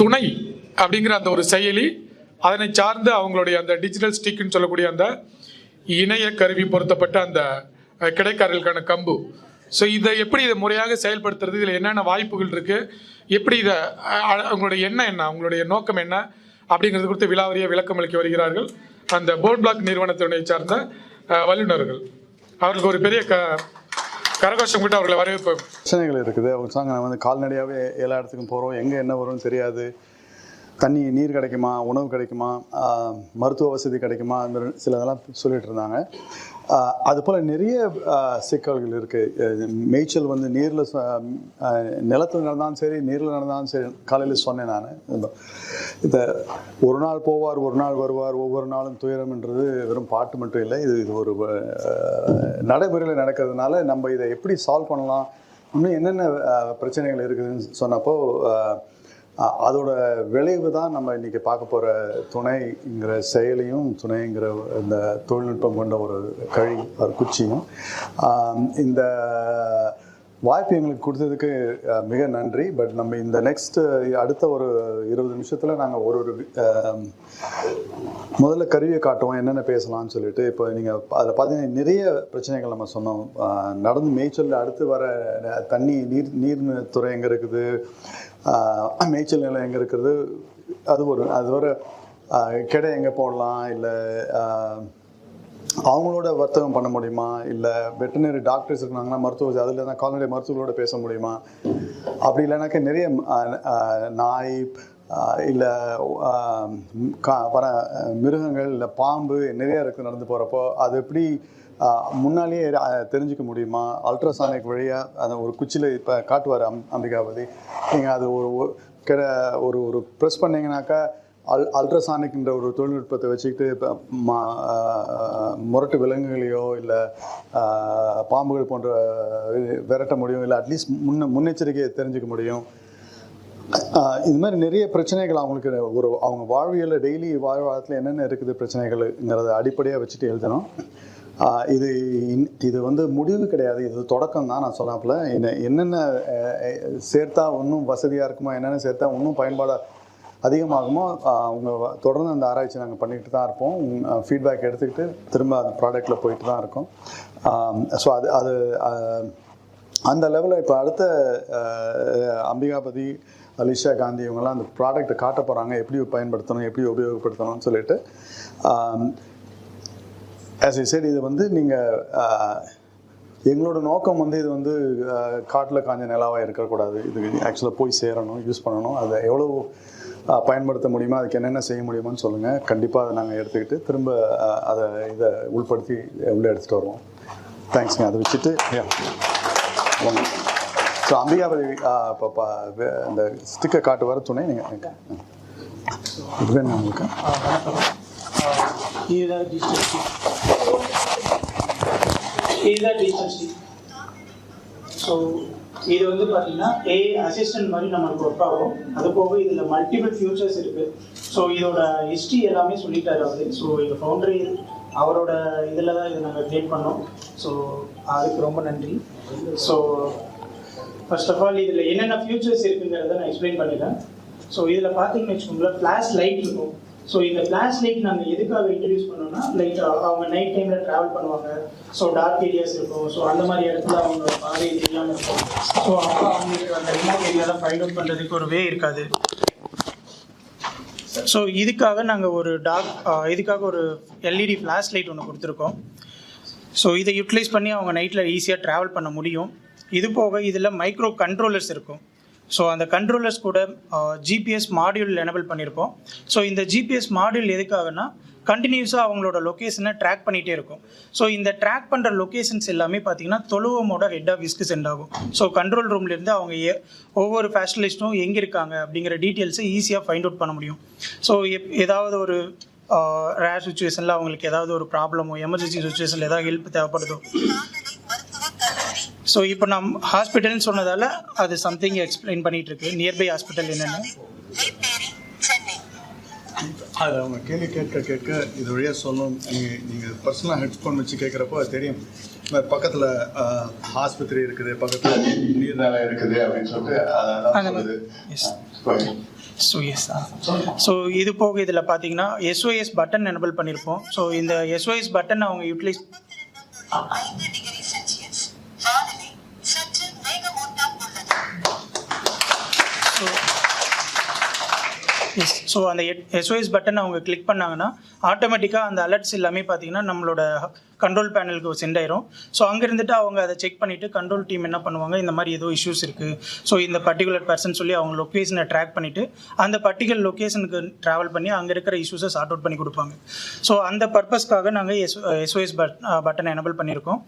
துணை அப்படிங்கிற அந்த ஒரு செயலி அதனை சார்ந்து அவங்களுடைய அந்த டிஜிட்டல் ஸ்டிக்னு சொல்லக்கூடிய அந்த இணைய கருவி பொருத்தப்பட்ட அந்த கிடைக்காரர்களுக்கான கம்பு. ஸோ இதை எப்படி இதை முறையாக செயல்படுத்துறது? இதில் என்னென்ன வாய்ப்புகள் இருக்குது எப்படி இதை அவங்களுடைய எண்ணம் என்ன? அவங்களுடைய நோக்கம் என்ன? அப்படிங்கிறது குறித்து விலாவரிய விளக்கம் அளிக்க வருகிறார்கள் அந்த போர்ட் பிளாக் நிறுவனத்தினை சார்ந்த வல்லுநர்கள். அவர்களுக்கு ஒரு பெரிய க கரகோஷம் கிட்ட அவர்களை வரவேற்பு. பிரச்சனைகள் இருக்குது. அவங்க சொன்னாங்க நான் வந்து கால்நடையாகவே எல்லா இடத்துக்கும் போகிறோம் எங்கே என்ன வரும்னு தெரியாது. தண்ணி நீர் கிடைக்குமா? உணவு கிடைக்குமா? மருத்துவ வசதி கிடைக்குமா? அந்த சில இதெல்லாம் சொல்லிட்டு இருந்தாங்க. அது போல் நிறைய சிக்கல்கள் இருக்குது மேய்ச்சல் வந்து நீரில் நிலத்தில் நடந்தாலும் சரி நீரில் நடந்தாலும் சரி காலையில் சொன்னேன் நான். இந்த ஒரு நாள் போவார் ஒரு நாள் வருவார் ஒவ்வொரு நாளும் துயரம்ன்றது வெறும் பாட்டு மட்டும் இல்லை. இது இது ஒரு நடைமுறையில் நடக்கிறதுனால நம்ம இதை எப்படி சால்வ் பண்ணலாம்? இன்னும் என்னென்ன பிரச்சனைகள் இருக்குதுன்னு சொன்னப்போ அதோட விளைவு தான் நம்ம இன்னைக்கு பார்க்க போகிற துணைங்கிற செயலியும் துணைங்கிற இந்த தொழில்நுட்பம் கொண்ட ஒரு கழி ஒரு குச்சியும். இந்த வாய்ப்பு எங்களுக்கு கொடுத்ததுக்கு மிக நன்றி. பட் நம்ம இந்த நெக்ஸ்ட் அடுத்த ஒரு இருபது நிமிஷத்தில் நாங்கள் ஒரு ஒரு முதல்ல கருவியை காட்டுவோம் என்னென்ன பேசலாம்னு சொல்லிட்டு. இப்போ நீங்கள் அதில் பார்த்தீங்கன்னா நிறைய பிரச்சனைகள் நம்ம சொன்னோம். நடந்து மேய்ச்சலில் அடுத்து வர தண்ணி நீர் நீர் துறை எங்கே இருக்குது? மேய்ச்சல் நிலம் எங்கே இருக்கிறது? அது ஒரு அது ஒரு கிடை எங்கே போடலாம்? இல்லை அவங்களோட வர்த்தகம் பண்ண முடியுமா? இல்லை வெட்டினரி டாக்டர்ஸ் இருக்காங்கன்னா மருத்துவ அதில் தான் கால்நடை மருத்துவர்களோட பேச முடியுமா? அப்படி இல்லைனாக்கா நிறைய நாய் இல்லை வர மிருகங்கள் இல்லை பாம்பு நிறைய இருக்குது நடந்து போகிறப்போ அது எப்படி முன்னாலேயே தெரிஞ்சுக்க முடியுமா? அல்ட்ராசானிக் வழியாக அந்த ஒரு குச்சியில் இப்போ காட்டுவார் அம் அம்பிகாபதி. நீங்கள் அது ஒரு கிட ஒரு ஒரு ப்ரெஸ் பண்ணிங்கனாக்கா அல் அல்ட்ராசானிக்ன்ற ஒரு தொழில்நுட்பத்தை வச்சுக்கிட்டு இப்போ மா முரட்டு விலங்குகளையோ இல்லை பாம்புகள் போன்ற விரட்ட முடியும் இல்லை அட்லீஸ்ட் முன்ன முன்னெச்சரிக்கையை தெரிஞ்சுக்க முடியும். இது மாதிரி நிறைய பிரச்சனைகள் அவங்களுக்கு ஒரு அவங்க வாழ்வியலில் டெய்லி வாழ்வாரத்தில் என்னென்ன இருக்குது பிரச்சனைகள்ங்கிறத அடிப்படையாக வச்சுட்டு எழுதணும். இது இன்- இது வந்து முடிவு கிடையாது. இது தொடக்கம் தான் நான் சொன்னாப்புல. என்ன என்னென்ன சேர்த்தா இன்னும் வசதியாக இருக்குமோ? என்னென்ன சேர்த்தா இன்னும் பயன்பாடாக அதிகமாகுமோ அவங்க தொடர்ந்து அந்த ஆராய்ச்சி நாங்கள் பண்ணிட்டு தான் இருப்போம். ஃபீட்பேக் எடுத்துக்கிட்டு திரும்ப அந்த ப்ராடக்ட்டில் போயிட்டு தான் இருக்கோம். ஸோ அது அது அந்த லெவலில் இப்போ அடுத்த அம்பிகாபதி அலிஷா காந்தி இவங்கெல்லாம் அந்த ப்ராடக்ட்டை காட்ட போகிறாங்க எப்படி பயன்படுத்தணும்? எப்படி உபயோகப்படுத்தணும்னு சொல்லிட்டு ஆஸ் ஐ சரி இது வந்து நீங்கள் எங்களோட நோக்கம் வந்து இது வந்து காட்டில் காஞ்ச நிலாவாக இருக்கக்கூடாது. இது ஆக்சுவலாக போய் சேரணும் யூஸ் பண்ணணும். அதை எவ்வளோ பயன்படுத்த முடியுமோ அதுக்கு என்னென்ன செய்ய முடியுமோன்னு சொல்லுங்கள் கண்டிப்பாக அதை நாங்கள் எடுத்துக்கிட்டு திரும்ப அதை இதை உள்படுத்தி உள்ளே எடுத்துகிட்டு வருவோம். தேங்க்ஸ்ங்க அதை வச்சுட்டு ஸோ அம்பிகாபதி இப்போ அந்த ஸ்டிக்கை காட்டு வர துணை நீங்கள் இது வேணும் உங்களுக்கு. இதுதான் டிஜிட்டல் ஸ்டிக் இதுதான் டிஜிட்டல் ஸ்டிக் ஸோ இது வந்து பார்த்தீங்கன்னா ஏ அசிஸ்டன்ட் மாதிரி நம்மளுக்கு ஒர்க் ஆகும். அது போக இதில் மல்டிபிள் ஃபியூச்சர்ஸ் இருக்குது ஸோ இதோட ஹிஸ்ட்ரி எல்லாமே சொல்லிட்டாரு அவரு. ஸோ இது ஃபவுண்டரி அவரோட இதில் தான் இதை நாங்கள் கிரியேட் பண்ணோம். ஸோ அதுக்கு ரொம்ப நன்றி. ஸோ ஃபர்ஸ்ட் ஆஃப் ஆல் இதில் என்னென்ன ஃபியூச்சர்ஸ் இருக்குங்கிறத நான் எக்ஸ்பிளைன் பண்ணிடுறேன். ஸோ இதில் பார்த்தீங்கன்னு வச்சுக்கோங்களேன் ஃப்ளாஷ் லைட் இருக்கும். ஸோ இந்த ஃப்ளாஷ் லைட் நாங்கள் எதுக்காக இன்ட்ரடியூஸ் பண்ணோம்னா லைக் அவங்க நைட் டைமில் ட்ராவல் பண்ணுவாங்க. ஸோ டார்க் ஏரியாஸ் இருக்கும். ஸோ அந்த மாதிரி இடத்துல அவங்க பாதை தெரியாமல் இருக்கும். ஸோ அப்போ அவங்களுக்கு அந்த ரிமோட் ஏரியாலாம் ஃபைண்ட் அவுட் பண்ணுறதுக்கு ஒரு வே இருக்காது. ஸோ இதுக்காக நாங்கள் ஒரு டார்க் இதுக்காக ஒரு எல்இடி ஃப்ளாஷ் லைட் ஒன்று கொடுத்துருக்கோம். ஸோ இதை யூட்டிலைஸ் பண்ணி அவங்க நைட்டில் ஈஸியாக ட்ராவல் பண்ண முடியும். இது போக இதில் மைக்ரோ கண்ட்ரோலர்ஸ் இருக்கும். ஸோ அந்த கண்ட்ரோலர்ஸ் கூட uh, ஜிபிஎஸ் மாடியூல் எனபிள் பண்ணியிருக்கோம் ஸோ இந்த ஜிபிஎஸ் மாடியூல் எதுக்காகனா கண்டினியூஸாக அவங்களோட லொக்கேஷனை ட்ராக் பண்ணிகிட்டே இருக்கும். ஸோ இந்த ட்ராக் பண்ணுற லொக்கேஷன்ஸ் எல்லாமே பார்த்தீங்கன்னா தொழுவமோட ஹெட் ஆஃபீஸ்க்கு சென்ட் ஆகும். ஸோ கண்ட்ரோல் ரூம்லேருந்து அவங்க ஏ ஒவ்வொரு ஃபேஷலிஸ்ட்டும் எங்கே இருக்காங்க அப்படிங்கிற டீட்டெயில்ஸை ஈஸியாக ஃபைண்ட் அவுட் பண்ண முடியும். ஸோ எப் ஏதாவது ஒரு uh, ரேர் சுச்சுவேஷனில் அவங்களுக்கு ஏதாவது ஒரு ப்ராப்ளமோ எமர்ஜென்சி சுச்சுவேஷனில் ஏதாவது ஹெல்ப் தேவைப்படுதோ ஸோ இப்போ நம் ஹாஸ்பிட்டல்னு சொன்னதால அது சம்திங் எக்ஸ்பிளைன் பண்ணிட்டு இருக்கு நியர்பை ஹாஸ்பிட்டல் என்னென்னு. அது அவங்க கேள்வி கேட்க கேட்க இது வழியாக சொல்லணும். நீங்கள் நீங்கள் பர்சனலாக ஹெட்ஃபோன் வச்சு கேட்குறப்போ அது தெரியும். பக்கத்தில் ஆஸ்பத்திரி இருக்குது பக்கத்தில் நீர்நிலை இருக்குது அப்படின்னு சொல்லிட்டு. ஸோ எஸ் ஸோ இது போக இதில் பார்த்தீங்கன்னா எஸ்ஓஎஸ் பட்டன் எனபிள் பண்ணியிருப்போம் ஸோ இந்த எஸ்ஓஎஸ் பட்டன் அவங்க யூட்டிலைஸ் எஸ் ஸோ அந்த எஸ்ஓஎஸ் பட்டன் அவங்க கிளிக் பண்ணாங்கன்னா ஆட்டோமேட்டிக்காக அந்த அலர்ட்ஸ் எல்லாமே பார்த்தீங்கன்னா நம்மளோட கண்ட்ரோல் பேனலுக்கு சென்ட் ஆயிரும். ஸோ அங்கே இருந்துட்டு அவங்க அதை செக் பண்ணிவிட்டு கண்ட்ரோல் டீம் என்ன பண்ணுவாங்க? இந்த மாதிரி ஏதோ இஷ்யூஸ் இருக்குது ஸோ இந்த பர்டிகுலர் பர்சன் சொல்லி அவங்க லொக்கேஷனை ட்ராக் பண்ணிவிட்டு அந்த பர்டிகுலர் லொக்கேஷனுக்கு ட்ராவல் பண்ணி அங்கே இருக்கிற இஷ்யூஸை சார்ட் அவுட் பண்ணி கொடுப்பாங்க. ஸோ அந்த பர்பஸ்க்காக நாங்கள் S SOS but button enable பண்ணியிருக்கோம்.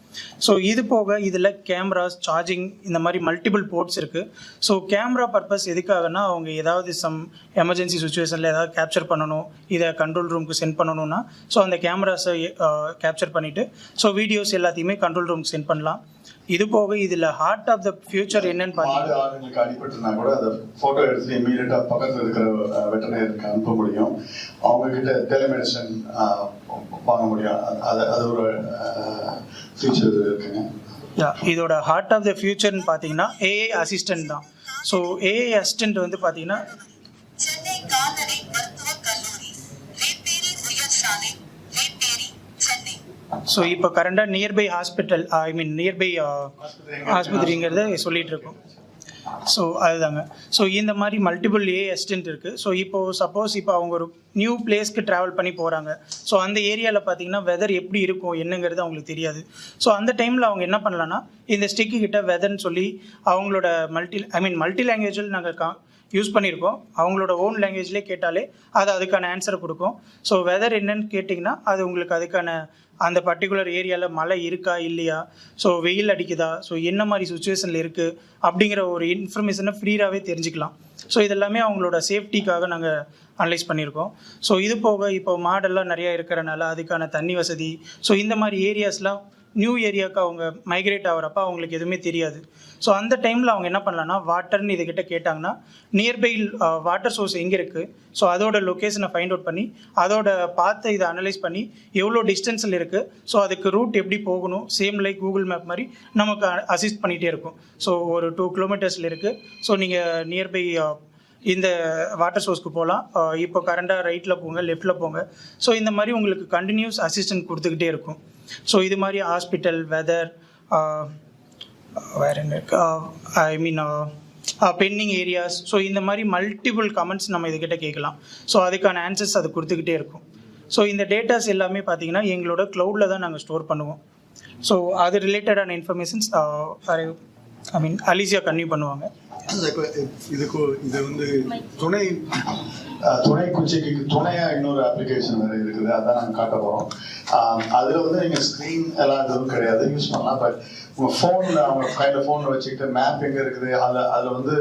ஸோ இது போக இதில் கேமராஸ் சார்ஜிங் இந்த மாதிரி மல்டிபிள் போர்ட்ஸ் இருக்குது ஸோ கேமரா பர்பஸ் எதுக்காகனா அவங்க ஏதாவது சம் எமர்ஜென்சி சுச்சுவேஷனில் ஏதாவது கேப்சர் பண்ணணும் இதை கண்ட்ரோல் ரூமுக்கு சென்ட் பண்ணணும்னா ஸோ அந்த கேமராஸை கேப்சர் பண்ணிவிட்டு ஸோ வீடியோஸ் எல்லாத்தையுமே கண்ட்ரோல் ரூமுக்கு சென்ட் பண்ணலாம். இது போக இதில் ஹார்ட் ஆஃப் த ஃபியூச்சர் என்னன்னு பார்த்தீங்கன்னா அடிபட்டுனா கூட அதை போட்டோ எடுத்து இமீடியட்டா பக்கத்துல இருக்கிற வெட்டனருக்கு அனுப்ப முடியும். அவங்க கிட்ட டெலிமெடிசன் வாங்க முடியும். அது அது ஒரு ஃபியூச்சர் இருக்குங்க. இதோட ஹார்ட் ஆஃப் த ஃபியூச்சர்னு பார்த்தீங்கன்னா ஏஐ அசிஸ்டன்ட் தான். ஸோ ஏஐ அசிஸ்டன்ட் வந்து பார்த்தீங்கன்னா சென்னை கால்நடை மருத்துவக் கல்லூரி வேப்பேரி உயர் சாலை வேப்பேரி சென்னை ஸோ இப்போ கரண்டாக nearby hospital I mean nearby ஆஸ்பத்திரிங்கிறத சொல்லிட்டு இருக்கோம் ஸோ அதுதாங்க. ஸோ இந்த மாதிரி மல்டிபிள் ஏ அசிஸ்டன்ட் இருக்குது ஸோ இப்போது சப்போஸ் இப்போ அவங்க ஒரு நியூ பிளேஸ்க்கு ட்ராவல் பண்ணி போகிறாங்க ஸோ அந்த ஏரியாவில் பார்த்தீங்கன்னா வெதர் எப்படி இருக்கும் என்னங்கிறது அவங்களுக்கு தெரியாது. ஸோ அந்த டைமில் அவங்க என்ன பண்ணலான்னா இந்த ஸ்டிக்கு கிட்ட வெதர்னு சொல்லி அவங்களோட மல்டி ஐ மீன் மல்டி லாங்குவேஜில் நாங்கள் கா யூஸ் பண்ணியிருக்கோம். அவங்களோட ஓன் லாங்குவேஜ்லேயே கேட்டாலே அது அதுக்கான ஆன்சரை கொடுக்கும். ஸோ வெதர் என்னன்னு கேட்டிங்கன்னா அது உங்களுக்கு அதுக்கான அந்த பர்டிகுலர் ஏரியாவில் மழை இருக்கா இல்லையா? ஸோ வெயில் அடிக்குதா? ஸோ என்ன மாதிரி சுச்சுவேஷனில் இருக்குது அப்படிங்கிற ஒரு இன்ஃபர்மேஷனை ஃப்ரீயாகவே தெரிஞ்சுக்கலாம். ஸோ இதெல்லாமே அவங்களோட சேஃப்டிக்காக நாங்கள் அனலைஸ் பண்ணியிருக்கோம். ஸோ இது போக இப்போ மாடெல்லாம் நிறையா இருக்கிறனால அதுக்கான தண்ணி வசதி. ஸோ இந்த மாதிரி ஏரியாஸ்லாம் நியூ ஏரியாவுக்கு அவங்க மைக்ரேட் ஆகிறப்ப அவங்களுக்கு எதுவுமே தெரியாது. ஸோ அந்த டைமில் அவங்க என்ன பண்ணலான்னா வாட்டர்னு இதுகிட்ட கேட்டாங்கன்னா நியர்பை வாட்டர் சோர்ஸ் எங்கே இருக்குது ஸோ அதோட லொக்கேஷனை ஃபைண்ட் அவுட் பண்ணி அதோட பார்த்து இதை அனலைஸ் பண்ணி எவ்வளோ டிஸ்டன்ஸில் இருக்குது ஸோ அதுக்கு ரூட் எப்படி போகணும்? சேம் லைக் கூகுள் மேப் மாதிரி நமக்கு அசிஸ்ட் பண்ணிகிட்டே இருக்கும். ஸோ ஒரு டூ கிலோமீட்டர்ஸில் இருக்குது ஸோ நீங்கள் நியர்பை இந்த வாட்டர் சோர்ஸ்க்கு போகலாம். இப்போ கரண்டாக ரைட்டில் போங்க லெஃப்ட்டில் போங்க. ஸோ இந்த மாதிரி உங்களுக்கு கண்டினியூஸ் அசிஸ்டன்ட் கொடுத்துக்கிட்டே இருக்கும். ஸோ இது மாதிரி ஹாஸ்பிட்டல் வெதர் uh, வேற என்ன இருக்கு? I mean pending areas so இந்த மாதிரி மல்டிபிள் கமெண்ட்ஸ் நம்ம இதுக்கிட்ட கேட்கலாம். ஸோ அதுக்கான ஆன்சர்ஸ் அது கொடுத்துக்கிட்டே இருக்கும். ஸோ இந்த டேட்டாஸ் எல்லாமே பார்த்தீங்கன்னா எங்களோட க்ளவுடில் தான் நாங்கள் ஸ்டோர் பண்ணுவோம். ஸோ அது ரிலேட்டடான இன்ஃபர்மேஷன்ஸ் ஐ மீன் அலிசியாக கன்வியூ பண்ணுவாங்க. இதுக்கு இது வந்து துணை துணை குச்சிக்கு துணையா இன்னொரு அப்ளிகேஷன் வேற இருக்குது. அதான் நாங்கள் காட்ட போறோம். அதுல வந்து நீங்க ஸ்க்ரீன் எல்லாம் எதுவும் கிடையாது. யூஸ் பண்ணலாம். பட் உங்க ஃபோனில் அவங்க கையில ஃபோன்ல வச்சுக்கிட்டு மேப் எங்க இருக்குது? அதுல அதுல வந்து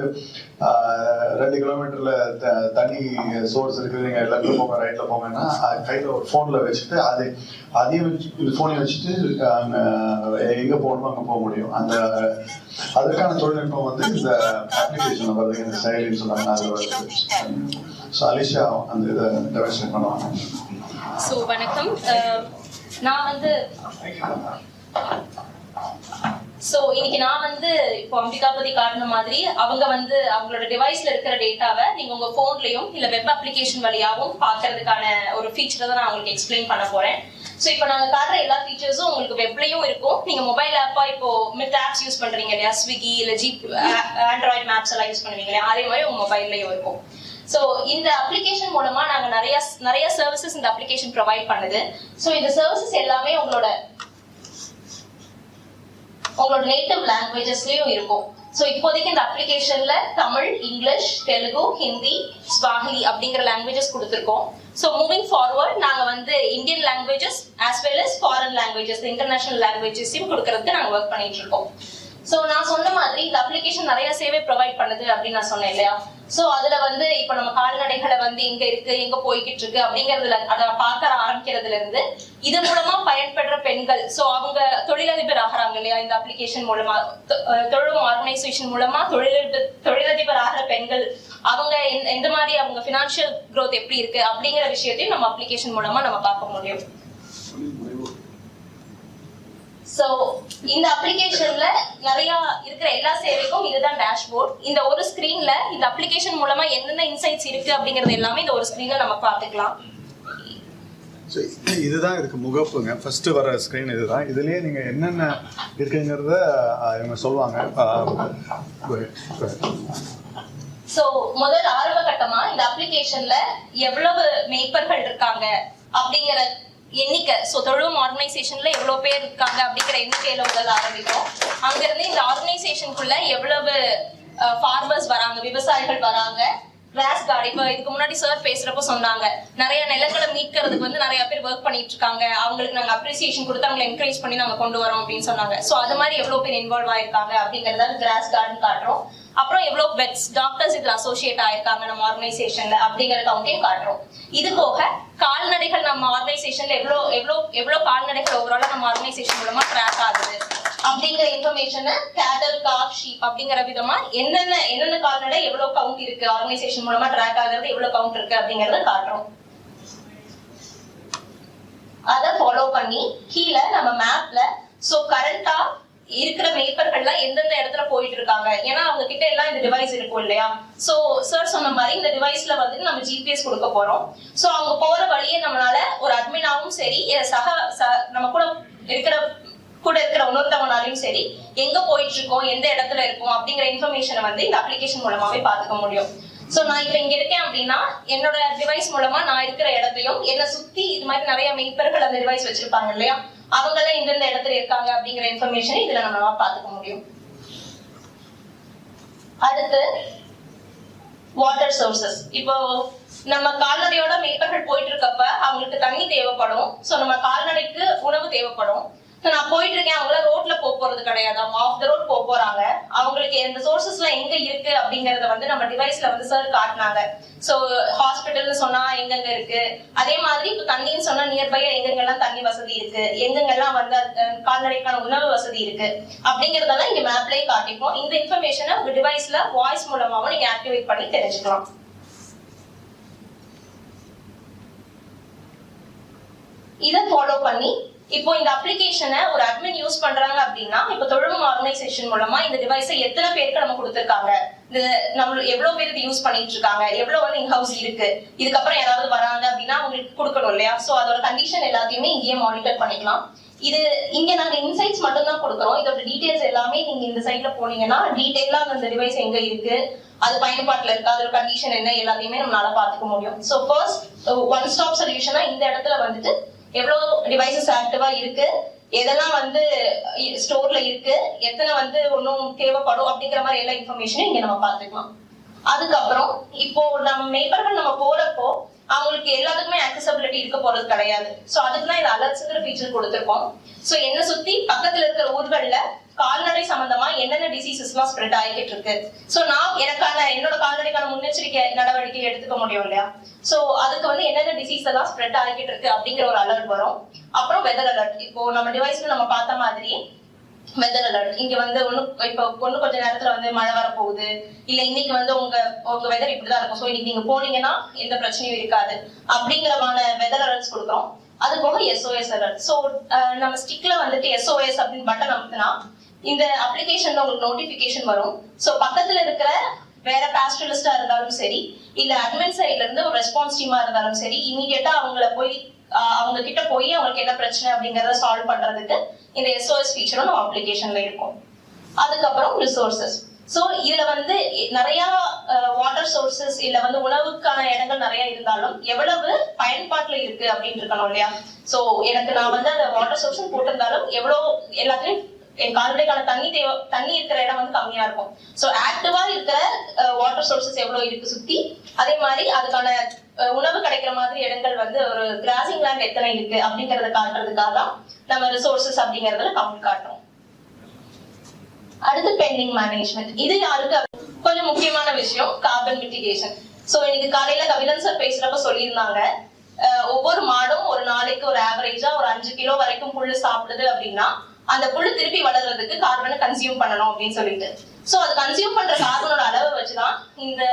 ரெண்டு கிலோமீட்டர்ல த- தண்ணி சோர்ஸ் இருக்குது. நீங்க லெஃப்ட்ல போங்க ரைட்ல போங்கன்னா கையில ஒரு போன்ல வச்சுட்டு அது அதையும் வச்சு இந்த வச்சுட்டு எங்க போகணுமோ அங்க போக முடியும். அந்த அதுக்கான தொழில்நுட்பம் வந்து இந்த அப்ளிகேஷன்ல வருது. இந்த செயலின்னு சொல்றாங்க அதுல வருது. ஸோ அலிஷா அந்த இதை டெவலப் பண்ணுவாங்க. ஸோ வணக்கம். நான் வந்து ஸோ இன்னைக்கு நான் வந்து இப்போ அம்பிகா பத்தி காட்டின மாதிரி அவங்க வந்து அவங்களோட டிவைஸ்ல இருக்கிற டேட்டாவை நீங்க உங்க போன்லயும் இல்ல வெப் அப்ளிகேஷன் வழியாகவும் பார்க்கறதுக்கான ஒரு ஃபீச்சரை தான் நான் உங்களுக்கு எக்ஸ்பிளைன் பண்ண போறேன். ஸோ இப்போ நாங்க காட்டுற எல்லா ஃபீச்சர்ஸும் உங்களுக்கு வெப்லயும் இருக்கும். நீங்க மொபைல் ஆப்பா இப்போ மிட் ஆப்ஸ் யூஸ் பண்றீங்க இல்லையா? ஸ்விக்கி இல்ல ஜி ஆண்ட்ராய்ட் மேப்ஸ் எல்லாம் யூஸ் பண்ணுவீங்க இல்லையா? அதே மாதிரி உங்க மொபைல்லயும் இருக்கும். ஸோ இந்த அப்ளிகேஷன் மூலமா நாங்க நிறைய நிறைய சர்வீசஸ் இந்த அப்ளிகேஷன் ப்ரொவைட் பண்ணுது. ஸோ இந்த சர்வீசஸ் எல்லாமே உங்களோட உங்களோட நேட்டிவ் லாங்குவேஜஸ்லயும் இருக்கும். ஸோ இப்போதைக்கு இந்த அப்ளிகேஷன்ல தமிழ் இங்கிலீஷ் தெலுங்கு ஹிந்தி ஸ்வாஹிலி அப்படிங்கிற லாங்குவேஜஸ் கொடுத்துருக்கோம். ஸோ மூவிங் ஃபார்வர்ட் நாங்க வந்து Indian languages as well as foreign languages international லாங்குவேஜஸையும் கொடுக்கறதுக்கு நாங்க ஒர்க் பண்ணிட்டு இருக்கோம். சோ நான் சொன்ன மாதிரி இந்த அப்ளிகேஷன் நிறைய சேவை ப்ரொவைட் பண்ணுது அப்படின்னு நான் சொன்னேன் இல்லையா? சோ அதுல வந்து இப்ப நம்ம கால்நடைகளை வந்து எங்க இருக்கு எங்க போய்கிட்டு இருக்கு அப்படிங்கறதுல அதை பார்க்க ஆரம்பிக்கிறதுல இருந்து இது மூலமா பயன்படுற பெண்கள் சோ அவங்க தொழிலதிபர் ஆகிறாங்க இல்லையா இந்த அப்ளிகேஷன் மூலமா? தொழும் ஆர்கனைசேஷன் மூலமா தொழிலதிபர் தொழிலதிபர் ஆகிற பெண்கள் அவங்க எந்த- எந்த மாதிரி அவங்க ஃபினான்ஷியல் க்ரோத் எப்படி இருக்கு அப்படிங்கிற விஷயத்தையும் நம்ம அப்ளிகேஷன் மூலமா நம்ம பார்க்க முடியும். ஸோ இந்த அப்ளிகேஷன்ல நிறைய இருக்கிற எல்லா சேவைக்கும் இதுதான் டேஷ்போர்ட் இந்த ஒரு ஸ்கிரீன்ல இந்த அப்ளிகேஷன் மூலமா என்னென்ன இன்சைட்ஸ் இருக்கு அப்படிங்கறது எல்லாமே இந்த ஒரு ஸ்கிரீன்ல நம்ம பார்த்துக்கலாம். ஸோ இதுதான் இதுக்கு முகப்புங்க. ஃபர்ஸ்ட் வர ஸ்க்ரீன் இதுதான். இதுலயே நீங்க என்னென்ன இருக்குங்கிறத இவங்க சொல்லுவாங்க. சோ முதல் ஆரம்ப கட்டமா இந்த அப்ளிகேஷன்ல எவ்வளவு மேய்ப்பர்கள் இருக்காங்க அப்படிங்கிற எண்ணிக்கை. ஸோ தொழுவம் ஆர்கனைசேஷன்ல எவ்வளோ பேர் இருக்காங்க அப்படிங்கிற எண்ணிக்கையில முதல்ல ஆரம்பிக்கும் அங்கிருந்து இந்த ஆர்கனைசேஷனுக்குள்ள எவ்வளவு ஃபார்மர்ஸ் வராங்க விவசாயிகள் வராங்க கிராஸ் கார்டு இப்போ இதுக்கு முன்னாடி சார் பேசுறப்ப சொன்னாங்க நிறைய நிலங்களை மீட்கிறதுக்கு வந்து நிறைய பேர் ஒர்க் பண்ணிட்டு இருக்காங்க. அவங்களுக்கு நாங்க அப்ரிசியேஷன் கொடுத்து அவங்களை என்கரேஜ் பண்ணி நாங்க கொண்டு வரோம் அப்படின்னு சொன்னாங்க. ஸோ அது மாதிரி எவ்வளவு பேர் இன்வால்வ் ஆயிருக்காங்க அப்படிங்கறத கிராஸ் கார்டன் காட்டுறோம். அப்புறம் எவ்வளவு வெட்ஸ் டாக்டர்ஸ் இதுல அசோசியேட் ஆயிருக்காங்க நம்ம ஆர்கனைசேஷன்ல அப்படிங்கிற கவுண்டையும் காட்டுறோம். இது போக கால்நடைகள் நம்ம ஆர்கனைசேஷன்ல எவ்வளவு எவ்வளவு எவ்வளவு கால்நடைகள் ஓவராலா நம்ம ஆர்கனைசேஷன் மூலமா ட்ராக் ஆகுது? அப்படிங்கிற இன்ஃபர்மேஷனை கேட்டல் காப் ஷீப் அப்படிங்கிற விதமா என்னென்ன என்னென்ன கால்நடை எவ்வளவு கவுண்ட் இருக்கு? ஆர்கனைசேஷன் மூலமா ட்ராக் ஆகுறது எவ்வளவு கவுண்ட் இருக்கு அப்படிங்கறத காட்டுறோம். அதை ஃபாலோ பண்ணி கீழே நம்ம மேப்ல சோ கரண்டா இருக்கிற மேய்ப்பர்கள்லாம் எந்தெந்த இடத்துல போயிட்டு இருக்காங்க ஏன்னா அவங்க கிட்ட எல்லாம் இந்த டிவைஸ் இருக்கும் இல்லையா? சோ சார் சொன்ன மாதிரி இந்த டிவைஸ்ல வந்து நம்ம ஜிபிஎஸ் கொடுக்க போறோம். சோ அவங்க போற வழியே நம்மளால ஒரு அட்மினாவும் சரி சக ச- நம்ம கூட இருக்கிற கூட இருக்கிற இன்னொருத்தவங்கனாலையும் சரி எங்க போயிட்டு இருக்கோம் எந்த இடத்துல இருக்கோம் அப்படிங்கிற இன்ஃபர்மேஷனை வந்து இந்த அப்ளிகேஷன் மூலமாவே பாத்துக்க முடியும். சோ நான் இப்ப இங்க இருக்கேன் அப்படின்னா என்னோட டிவைஸ் மூலமா நான் இருக்கிற இடத்தையும் என்ன சுத்தி இது மாதிரி நிறைய மெய்ப்பர்கள் அந்த டிவைஸ் வச்சிருப்பாங்க இல்லையா? அவங்க எல்லாம் எந்தெந்த இடத்துல இருக்காங்க அப்படிங்கிற இன்ஃபர்மேஷனை இதுல நம்ம பாத்துக்க முடியும். அடுத்து வாட்டர் சோர்சஸ் இப்போ நம்ம கால்நடையோட மேய்ப்பர்கள் போயிட்டு இருக்கப்ப அவங்களுக்கு தண்ணி தேவைப்படும். சோ நம்ம கால்நடைக்கு உணவு தேவைப்படும். நான் போயிட்டு இருக்கேன் அவங்கள ரோட்ல போக போறது கிடையாது. அவங்க ஆஃப் த ரோட் போக போறாங்க. அவங்களுக்கு எந்த எல்லாம் எங்க இருக்கு அப்படிங்கறத வந்து நம்ம டிவைஸ்ல வந்து சார் காட்டினாங்க. சோ ஹாஸ்பிட்டல்னு சொன்னா எங்கெங்க இருக்கு? அதே மாதிரி இப்ப தண்ணின்னு சொன்னா நியர்பையா எங்கெங்கெல்லாம் தண்ணி வசதி இருக்கு? எங்கெங்கெல்லாம் வந்து கால்நடைக்கான உணவு வசதி இருக்கு? அப்படிங்கறதெல்லாம் இங்க மேப்லயே காட்டிப்போம் இந்த இன்ஃபர்மேஷனை உங்க டிவைஸ்ல வாய்ஸ் மூலமாவும் நீங்க ஆக்டிவேட் பண்ணி தெரிஞ்சுக்கலாம். இதை ஃபாலோ பண்ணி இப்போ இந்த அப்ளிகேஷனை ஒரு அட்மின் யூஸ் பண்றாங்க அப்படின்னா இப்போ தொழுவம் ஆர்கனைசேஷன் மூலமா இந்த டிவைஸை எத்தனை பேருக்கு நம்ம கொடுத்துருக்காங்க? இது நம்ம எவ்வளவு பேர் இது யூஸ் பண்ணிட்டு இருக்காங்க எவ்வளவு வந்து இன்ஹவுஸ் இருக்கு? இதுக்கப்புறம் யாராவது வராங்க அப்படின்னா அவங்களுக்கு கொடுக்கணும் இல்லையா? சோ அதோட கண்டிஷன் எல்லாத்தையுமே இங்கேயே மானிட்டர் பண்ணிக்கலாம். இது இங்க நாங்க இன்சைட்ஸ் மட்டும் தான் கொடுக்குறோம். இதோட டீடைல்ஸ் எல்லாமே நீங்க இந்த சைட்ல போனீங்கன்னா டீடைலா அந்த டிவைஸ் எங்க இருக்கு? அது பயன்பாட்டுல இருக்கு? அதோட கண்டிஷன் என்ன? எல்லாத்தையுமே நம்மளால பாத்துக்க முடியும். சோ ஃபர்ஸ்ட் ஒன் ஸ்டாப் சொல்யூஷனா இந்த இடத்துல வந்துட்டு எவ்வளவு டிவைசஸ் ஆக்டிவா இருக்கு? எதெல்லாம் வந்து ஸ்டோர்ல இருக்கு? எத்தனை வந்து ஒன்றும் தேவைப்படும் அப்படிங்கிற மாதிரி எல்லா இன்ஃபர்மேஷனும் இங்க நம்ம பார்த்துக்கலாம். அதுக்கப்புறம் இப்போ நம்ம மேய்ப்பர்கள் நம்ம போறப்போ அவங்களுக்கு எல்லாத்துக்குமே ஆக்சசபிலிட்டி இருக்க போறது கிடையாது. சோ அதுக்கு தான் இது அலர்ட்ஸ்ங்கிற ஃபீச்சர் கொடுத்துருக்கோம். சோ என்ன சுத்தி பக்கத்துல இருக்கிற ஊர்கள்ல கால்நடை சம்பந்தமா என்னென்ன டிசீசஸ் எல்லாம் ஸ்ப்ரெட் ஆகிட்டு இருக்கு. சோ நான் எனக்கான என்னோட கால்நடைக்கான முன்னெச்சரிக்கை நடவடிக்கை எடுத்துக்க முடியும் இல்லையா? சோ அதுக்கு வந்து என்னென்ன டிசீஸ் எல்லாம் ஸ்ப்ரெட் ஆகிட்டு இருக்கு அப்படிங்கிற ஒரு அலர்ட் வரும். அப்புறம் வெதர் அலர்ட் இப்போ நம்ம டிவைஸ்ல நம்ம பார்த்த மாதிரி வெதர் அலர்ட் இங்க வந்து ஒண்ணு இப்போ ஒண்ணு கொஞ்ச நேரத்துல வந்து மழை வர போகுது இல்ல இன்னைக்கு வந்து உங்க உங்க வெதர் இப்படிதான் இருக்கும். சோ இன்னைக்கு நீங்க போனீங்கன்னா எந்த பிரச்சனையும் இருக்காது. அப்படிங்கிறமான வெதர் அலர்ட்ஸ் கொடுக்குறோம். அது போக எஸ்ஓஎஸ் அலர்ட் சோ நம்ம ஸ்டிக்ல வந்துட்டு எஸ்ஓஎஸ் அப்படின்னு பட்டன் அமுத்தினா இந்த அப்ளிகேஷன்ல உங்களுக்கு நோட்டிபிகேஷன் வரும். சோ பக்கத்துல இருக்கிற வேற பாஸ்டலிஸ்டா இருந்தாலும் சரி இல்ல அட்மின் சைட்ல இருந்து ஒரு ரெஸ்பான்ஸ் டீமா இருந்தாலும் சரி இமீடியட்டா அவங்கள போய் அவங்க கிட்ட போய் அவங்களுக்கு என்ன பிரச்சனை அப்படிங்கறத சால்வ் பண்றதுக்கு இந்த எஸ்ஓஎஸ் ஃபீச்சரும் நம்ம அப்ளிகேஷன்ல இருக்கும். அதுக்கப்புறம் ரிசோர்சஸ் சோ இதுல வந்து நிறைய வாட்டர் சோர்சஸ் இல்ல வந்து உணவுக்கான இடங்கள் நிறைய இருந்தாலும் எவ்வளவு பயன்பாட்டுல இருக்கு அப்படின்னு இருக்கணும் இல்லையா? சோ எனக்கு நான் வந்து அந்த வாட்டர் சோர்ஸ் போட்டிருந்தாலும் எவ்வளவு எல்லாத்துலயும் என் கால்நடைக்கான தண்ணி தேவை தண்ணி இருக்கிற இடம் வந்து கம்மியா இருக்கும். சோ ஆக்டிவா இருக்கிற வாட்டர் சோர்சஸ் எவ்வளவு இருக்கு சுத்தி? அதே மாதிரி அதுக்கான உணவு கிடைக்கிற மாதிரி இடங்கள் வந்து ஒரு கிராசிங் லேண்ட் எத்தனை இருக்கு அப்படிங்கறத காட்டுறதுக்காக தான் நம்ம ரிசோர்சஸ் அப்படிங்கறதுல கவுண்ட் காட்டுறோம். அடுத்து பெண்டிங் மேனேஜ்மெண்ட் இது யாருக்கு கொஞ்சம் முக்கியமான விஷயம் கார்பன் மிட்டிகேஷன் சோ இன்னைக்கு காலையில கவிதன் சார் பேசுறப்ப சொல்லியிருந்தாங்க ஒவ்வொரு மாடும் ஒரு நாளைக்கு ஒரு ஆவரேஜா ஒரு அஞ்சு கிலோ வரைக்கும் புல்லு சாப்பிடுது அப்படின்னா அந்த புழு திருப்பி வளர்றதுக்கு கார்பனை கன்சியூம் பண்ணணும் அப்படின்னு சொல்லிட்டு. சோ அது கன்சியூம் பண்ற கார்பனோட அளவை வச்சுதான் இந்த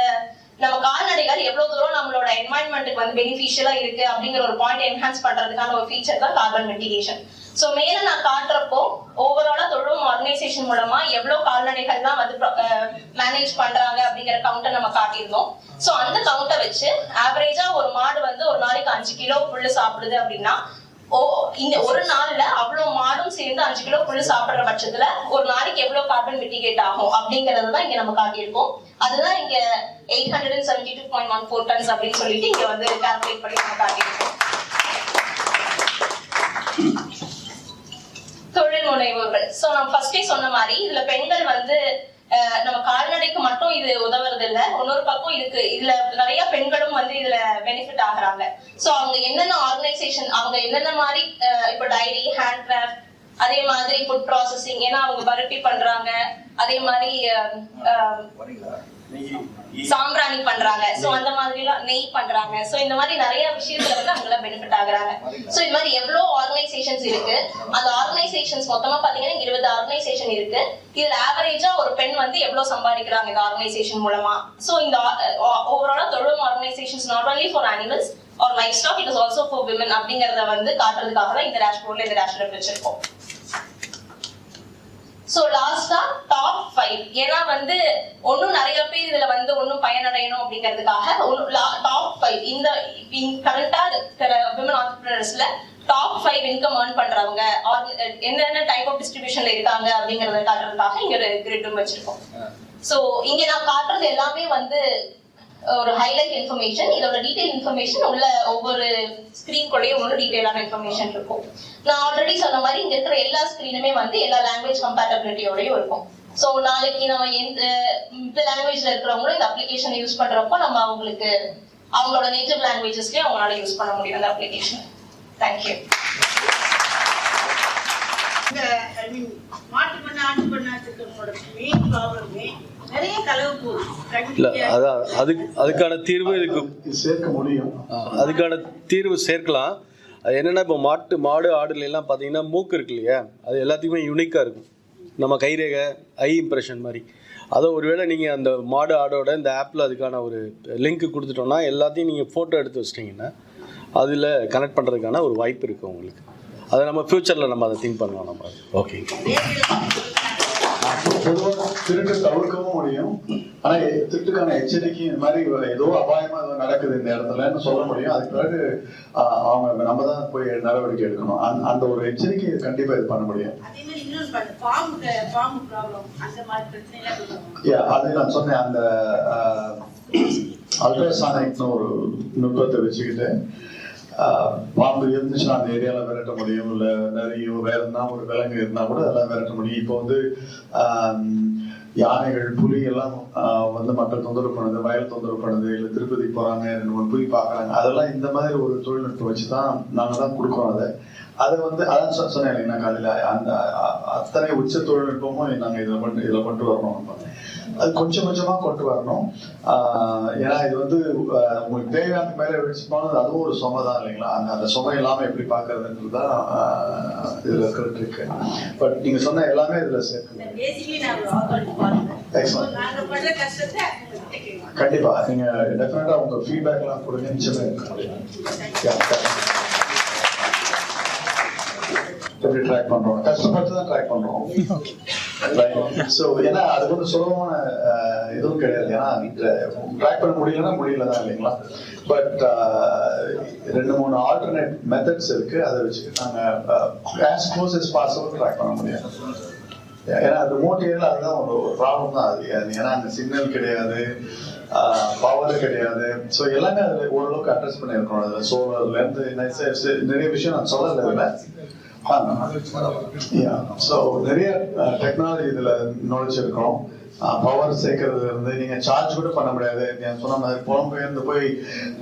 நம்ம கால்நடைகள் எவ்வளவு தூரம் நம்மளோட என்வாயன்மெண்ட்டுக்கு வந்து பெனிஃபிஷியலா இருக்கு அப்படிங்கிற ஒரு பாயிண்ட் என்ஹான்ஸ் பண்றதுக்கான ஒரு ஃபீச்சர் தான் கார்பன் மெட்டிகேஷன் ஸோ மேல நான் காட்டுறப்போ ஓவராலா தொழும் ஆர்கனைசேஷன் மூலமா எவ்வளவு கால்நடைகள்லாம் வந்து மேனேஜ் பண்றாங்க அப்படிங்கிற கவுண்டை நம்ம காட்டியிருந்தோம். ஸோ அந்த கவுண்டை வச்சு ஆவரேஜா ஒரு மாடு வந்து ஒரு நாளைக்கு அஞ்சு கிலோ புல்லு சாப்பிடுது அப்படின்னா இந்த ஒரு நாள்ல அவ்வளவு மாடும் சேர்ந்து அஞ்சு கிலோ புல்லு சாப்பிடுற பட்சத்துல ஒரு நாளைக்கு எவ்வளவு கார்பன் மிட்டிகேட் ஆகும் அப்படிங்கறது தான் இங்க நம்ம காட்டியிருக்கோம். அதுதான் இங்க eight hundred and seventy two point one four tons அப்படின்னு சொல்லிட்டு இங்க வந்து கால்குலேட் பண்ணி நம்ம காட்டியிருக்கோம். தொழில் முனைவோர்கள் சோ நான் ஃபர்ஸ்டே சொன்ன மாதிரி இதுல பெண்கள் வந்து நம்ம கால்நடைக்கு மட்டும் இது உதவுறது இல்ல இன்னொரு பக்கம் இதுக்கு இதுல நிறைய பெண்களும் வந்து இதுல பெனிஃபிட் ஆகுறாங்க. சோ அவங்க என்னென்ன ஆர்கனைசேஷன் அவங்க என்னென்ன மாதிரி அஹ், இப்போ டைரி ஹேண்ட் கிராஃப்ட் அதே மாதிரி ஃபுட் ப்ராசஸிங் ஏன்னா அவங்க பருப்பி பண்றாங்க. அதே மாதிரி சாம்பிராணி பண்றாங்க. சோ அந்த மாதிரி எல்லாம் நெய் பண்றாங்க. சோ இந்த மாதிரி நிறைய விஷயத்துல வந்து அவங்க பெனிஃபிட் ஆகுறாங்க. சோ இந்த மாதிரி எவ்வளவு ஆர்கனைசேஷன்ஸ் இருக்கு? அந்த ஆர்கனைசேஷன்ஸ் மொத்தமா பாத்தீங்கன்னா இருபது ஆர்கனைசேஷன் இருக்கு. இதுல ஆவரேஜா ஒரு பெண் வந்து எவ்வளவு சம்பாதிக்கிறாங்க இந்த ஆர்கனைசேஷன் மூலமா? சோ இந்த ஓவராலா தொழும் organisations not only for animals or livestock it is also for women அப்படிங்கறத வந்து காட்டுறதுக்காக தான் இந்த டேஷ்போர்ட்ல இந்த டேஷ்போர்ட் வச்சிருக்கோம். சோ லாஸ்டா டாப் ஃபைவ் ஏன்னா வந்து ஒன்னும் நிறைய பேர் இதுல வந்து ஒன்னும் பயனடையணும் அப்படிங்கிறதுக்காக டாப் ஃபைவ் இந்த கரண்டா இருக்கிற விமன் ஆண்டர்பிரினர்ஸ்ல டாப் ஃபைவ் இன்கம் ஏர்ன் பண்றவங்க என்னென்ன டைப் ஆஃப் டிஸ்ட்ரிபியூஷன்ல இருக்காங்க அப்படிங்கறத காட்டுறதுக்காக இங்க ஒரு கிரிட்டும் வச்சிருக்கோம். சோ இங்க நான் காட்டுறது எல்லாமே வந்து ஒரு ஹைலைட் இன்ஃபர்மேஷன் இதோட டீடைல் இன்ஃபர்மேஷன் உள்ள ஒவ்வொரு ஸ்கிரீன் கூடயும் ஒன்று டீடைலான இன்ஃபர்மேஷன் இருக்கும். நான் ஆல்ரெடி சொன்ன மாதிரி இங்க இருக்கிற எல்லா ஸ்கிரீனுமே வந்து எல்லா லாங்குவேஜ் கம்பேட்டபிலிட்டியோடயும் இருக்கும். ஸோ நாளைக்கு நம்ம எந்த இந்த லாங்குவேஜ்ல இருக்கிறவங்களும் இந்த அப்ளிகேஷனை யூஸ் பண்றப்போ நம்ம அவங்களுக்கு அவங்களோட நேட்டிவ் லாங்குவேஜஸ்லயே அவங்களால யூஸ் பண்ண முடியும் அந்த அப்ளிகேஷன் தேங்க்யூ இந்த ஐ மீன் மாட்டு பண்ண ஆட்டு பண்ணாட்டுகளோட மெயின் ப்ராப்ளமே இல்ல அதான் அதுக்கு அதுக்கான தீர்வு இதுக்கு சேர்க்க முடியும். அதுக்கான தீர்வு சேர்க்கலாம். அது என்னன்னா இப்போ மாட்டு மாடு ஆடுல எல்லாம் பார்த்தீங்கன்னா மூக்கு இருக்கு இல்லையா? அது எல்லாத்துக்குமே யூனிக்காக இருக்கும். நம்ம கைரேகை ஐ இம்ப்ரெஷன் மாதிரி. அதை ஒருவேளை நீங்கள் அந்த மாடு ஆடோட இந்த ஆப்பில் அதுக்கான ஒரு லிங்க் கொடுத்துட்டோம்னா எல்லாத்தையும் நீங்கள் ஃபோட்டோ எடுத்து வச்சிட்டிங்கன்னா அதில் கனெக்ட் பண்ணுறதுக்கான ஒரு வாய்ப்பு இருக்குது உங்களுக்கு. அதை நம்ம ஃப்யூச்சரில் நம்ம அதை திங்க் பண்ணலாம் நம்ம. ஓகே திருட்டு தவிர்க்கவும் முடியும். ஆனா திருட்டுக்கான எச்சரிக்கை இந்த மாதிரி ஏதோ அபாயமா ஏதோ நடக்குது இந்த இடத்துலன்னு சொல்ல முடியும். அதுக்கு பிறகு அவங்க நம்ம தான் போய் நடவடிக்கை எடுக்கணும். அந்த- அந்த ஒரு எச்சரிக்கை கண்டிப்பா இது பண்ண முடியும். அதே நான் சொன்னேன் அந்த அல்ட்ராசானிக்னு ஒரு நுட்பத்தை வச்சுக்கிட்டு பாம்பு இருந்துச்சுன்னா அந்த ஏரியால விரட்ட முடியும். இல்ல நிறைய வேற என்ன ஒரு விலங்கு இருந்தா கூட அதெல்லாம் விரட்ட முடியும். இப்போ வந்து யானைகள் புலி எல்லாம் ஆஹ், வந்து மக்கள் தொந்தரவு பண்ணுது வயல் தொந்தரவு பண்ணுது இல்ல திருப்பதி போறாங்க ரெண்டு மூணு புலி பாக்குறாங்க அதெல்லாம் இந்த மாதிரி ஒரு தொழில்நுட்பம் வச்சு தான் நாங்க தான் கொடுக்குறோம் அதை. அதை வந்து அதான் சொன்னேன் இல்லைங்களா காலையில அந்த அத்தனை உச்ச தொழில்நுட்பமும் நாங்க இதுல கொண்டு இதுல கொண்டு வரணும். அது கொஞ்சம் கொஞ்சமா கொண்டு வரணும். ஏன்னா இது வந்து உங்களுக்கு தேவையான மேல வச்சு போனது அதுவும் ஒரு சுமை தான் இல்லைங்களா? அந்த அந்த சுமை இல்லாம எப்படி பாக்குறதுன்றது தான் இதுல இருக்கிற ட்ரிக் பட் நீங்க சொன்ன எல்லாமே இதுல சேர்க்கணும். கண்டிப்பா. நீங்க டெஃபினட்டா உங்க ஃபீட்பேக் எல்லாம் கொடுங்க நிச்சயமா. எப்படி ட்ராக் பண்றோம். கஷ்டப்பட்டு தான் ட்ராக் பண்றோம். ஸோ ஏன்னா அது வந்து சுலபமான இதுவும் கிடையாது. ஏன்னா ட்ராக் பண்ண முடியலன்னா முடியல தான் இல்லைங்களா பட் ரெண்டு மூணு ஆல்டர்னேட் மெத்தட்ஸ் இருக்கு. அதை வச்சு நாங்க as close as possible track பண்ண முடியும் ஏன்னா ரிமோட் ஏரியால அதுதான் ஒரு ப்ராப்ளம் தான். அது ஏன்னா அங்க சிக்னல் கிடையாது. பவர் கிடையாது. ஸோ எல்லாமே அதுல ஓரளவுக்கு அட்ரஸ் பண்ணியிருக்கோம். அதுல சோலர்ல இருந்து நெ- ச- நிறைய விஷயம் நான் சொல்லல இதுல. ஸோ நிறைய டெக்னாலஜி இதில் நுழைச்சிருக்கோம் பவர் சேர்க்கறதுல இருந்து நீங்கள் சார்ஜ் கூட பண்ண முடியாது. நீங்கள் சொன்ன மாதிரி புலம்பெயர்ந்து போய்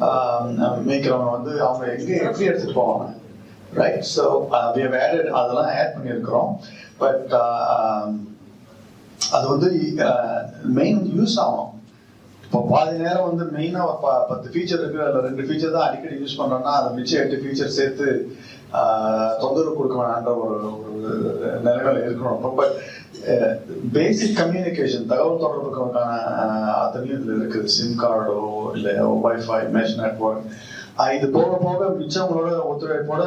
um, மேய்க்கிறவங்க வந்து அவங்க எங்கே எப்படி எடுத்துட்டு போவாங்க? ரைட் ஸோ uh, we அதெல்லாம் ஆட் பண்ணியிருக்கிறோம். பட் uh, um, அது வந்து uh, மெயின் யூஸ் ஆகும். இப்போ பாதி நேரம் வந்து மெயினாக பத்து ஃபீச்சர் இருக்குது அதில் ரெண்டு ஃபீச்சர் தான் அடிக்கடி யூஸ் பண்றோம்னா அதை மிச்சம் எட்டு ஃபீச்சர் சேர்த்து தொந்தரவு கொடுக்க வேணான்ற ஒரு ஒரு நிலைமையில இருக்கணும். ரொம்ப பேசிக் கம்யூனிகேஷன் தகவல் தொடர்புக்கான அத்தனையும் இதில் இருக்குது. சிம் கார்டோ இல்லை ஒய்ஃபை மெஷ் நெட்ஒர்க் இது போக போக மிச்சவங்களோட ஒத்துழைப்போட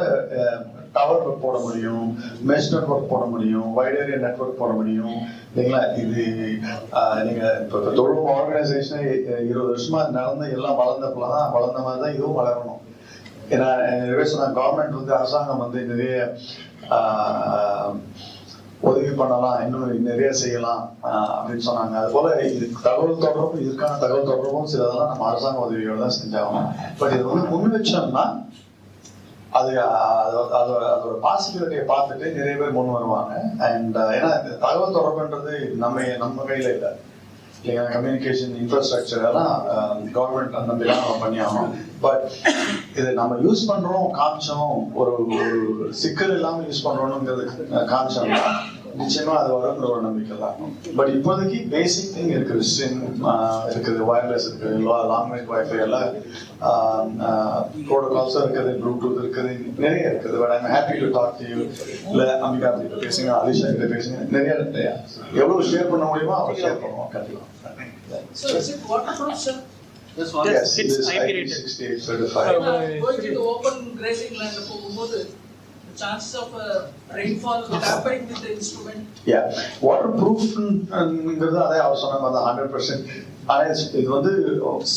டவர் போட முடியும் மெஷ் நெட்வொர்க் போட முடியும் வைட் ஏரியா நெட்வொர்க் போட முடியும். இல்லைங்களா? இது நீங்க இப்போ தொழில் ஆர்கனைசேஷன் இருபது வருஷமா நடந்து எல்லாம் வளர்ந்தப்போதான் வளர்ந்த மாதிரி தான் இதுவும் வளரணும். ஏன்னா நிறைய சொன்ன கவர்மெண்ட் வந்து அரசாங்கம் வந்து நிறைய உதவி பண்ணலாம் இன்னும் நிறைய செய்யலாம் அப்படின்னு சொன்னாங்க. அது போல இது தகவல் தொடர்பு இதுக்கான தகவல் தொடர்பும் சிலதெல்லாம் நம்ம அரசாங்க உதவியோட தான் செஞ்சாகணும். பட் இது வந்து முன் வச்சோம்னா அது அது அது அதோட பாசிபிலிட்டியை பார்த்துட்டு நிறைய பேர் முன் வருவாங்க. அண்ட் ஏன்னா இந்த தகவல் தொடர்புன்றது நம்ம நம்ம கையில இல்லை. இல்லைங்களா? கம்யூனிகேஷன் இன்ஃப்ராஸ்ட்ரக்சர் எல்லாம் கவர்மெண்ட் அந்த மாதிரி நம்ம பண்ணி பட் இதை நம்ம யூஸ் பண்றோம் காமிச்சோம். ஒரு ஒரு சிக்கல் இல்லாம யூஸ் பண்றோம்ங்கிறது காமிச்சோம்னா நிச்சயமா அது வருங்கிற ஒரு நம்பிக்கை தான். பட் இப்போதைக்கு பேசிக் திங் இருக்குது. ஸ்ட்ரிங் இருக்குது. வயர்லெஸ் இருக்குது லாங்குவேஜ் வைஃபை எல்லாம் ப்ரோட்டோகால்ஸும் இருக்குது. ப்ளூடூத் இருக்குது. நிறைய இருக்குது. But I'm happy to talk to you இல்லை அம்பிகா கிட்ட பேசுங்க அலிஷா கிட்ட பேசுங்க. நிறைய இருக்கு எவ்வளவு ஷேர் பண்ண முடியுமோ அவ்வளோ ஷேர் பண்ணுவோம். கண்டிப்பாக So is it waterproof, sir? Yes, it it's is IP rated. IP68 certified. Uh, Going to the open grazing land போகும்போது the chances of uh, rainfall tampering with the instrument Yeah, waterproofங்கிறது அதே அவர் சொன்ன மாதிரி hundred percent ஆனா இது- இது வந்து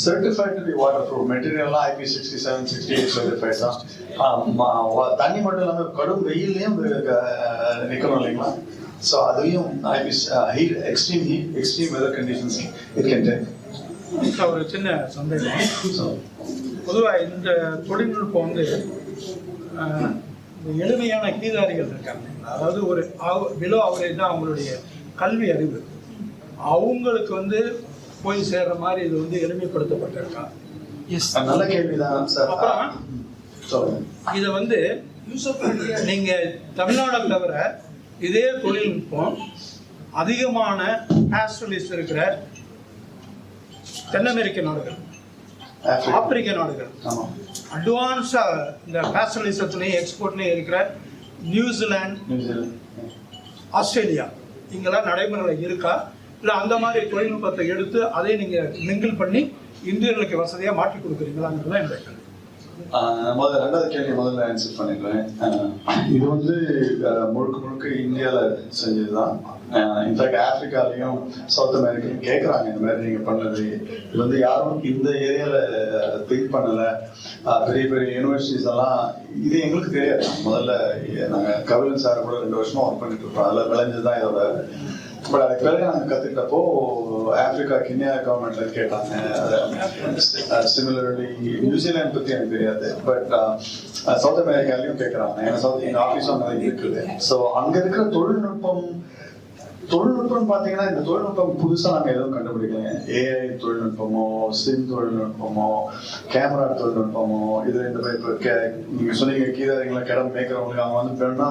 certified to be waterproof மெட்டீரியல்லாம் IP sixty seven sixty eight certified தான் ஆமா, வ- தண்ணி மட்டும் இல்லாம கடும் வெயிலையும் இது, அஹ், நிக்கணும் இல்லைங்களா ஸோ அதுலயும் IP heat extreme heat extreme weather conditions it can take sir, ஒரு சின்ன சந்தேகம். ஸோ பொதுவா இந்த தொழில்நுட்பம் வந்து எளிமையான கீதாரிகள் இருக்காங்க. அதாவது ஒரு பிலோ அவரேஜ் தான் அவங்களுடைய கல்வி அறிவு. அவங்களுக்கு வந்து போய் சேர்ற மாதிரி இது வந்து எளிமைப்படுத்தப்பட்டிருக்கா. நல்ல கேள்விதான் சார் அப்புறம் இதை வந்து நீங்க தமிழ்நாடை தவிர இதே தொழில்நுட்பம் அதிகமான பேஸ்டலிஸ்ட் இருக்கிற தென் அமெரிக்க நாடுகள் ஆப்பிரிக்கா. நாடுகள். ஆமா. அட்வான்ஸா இந்த பேஸ்டலிசத்துலேயும் எக்ஸ்போர்ட்லேயும் இருக்கிற நியூசிலாந்து ஆஸ்திரேலியா இங்கெல்லாம் நடைமுறையில் இருக்கா? இல்லை அந்த மாதிரி தொழில்நுட்பத்தை எடுத்து அதை நீங்க மிங்கிள் பண்ணி இந்தியர்களுக்கு வசதியா மாற்றி கொடுக்குறீங்களாங்கிறது தான் என்னுடைய முதல்ல ரெண்டாவது கேள்வி முதல்ல ஆன்சர் பண்ணிடுறேன். இது வந்து முழுக்க முழுக்க இந்தியாவில் செஞ்சதுதான். இன்ஃபேக்ட் ஆப்பிரிக்காலையும் சவுத் அமெரிக்காலையும் கேட்குறாங்க இந்த மாதிரி நீங்கள் பண்ணது. இது வந்து யாரும் இந்த ஏரியாவில் திங்க் பண்ணலை. பெரிய பெரிய யூனிவர்சிட்டிஸ் எல்லாம் இது எங்களுக்கு தெரியாது. முதல்ல நாங்கள் கவிழன் சார் கூட ரெண்டு வருஷமாக ஒர்க் பண்ணிட்டு இருக்கோம். அதில் விளைஞ்சது தான் இதோட. பட் அதுக்கு பிறகு நாங்கள் கற்றுக்கிட்டப்போ ஆப்பிரிக்கா கிண்ணியா கவர்மெண்ட்ல கேட்டாங்க. சிமிலர்லி நியூசிலாந்து பற்றி எனக்கு தெரியாது. பட் சவுத் அமெரிக்காலையும் கேட்குறாங்க ஏன்னா சவுத் எங்கள் ஆஃபீஸும் அங்கே இருக்குது. ஸோ அங்கே இருக்கிற தொழில்நுட்பம் தொழில்நுட்பம் பார்த்தீங்கன்னா இந்த தொழில்நுட்பம் புதுசாக நாங்கள் எதுவும் கண்டுபிடிக்கல ஏஐ தொழில்நுட்பமோ சிம் தொழில்நுட்பமோ கேமரா தொழில்நுட்பமோ இது இந்த இப்போ நீங்கள் சொன்னீங்க கீதாரிங்களை கிடம் மேய்க்கிறவங்களுக்கு அவங்க வந்து பெண்ணா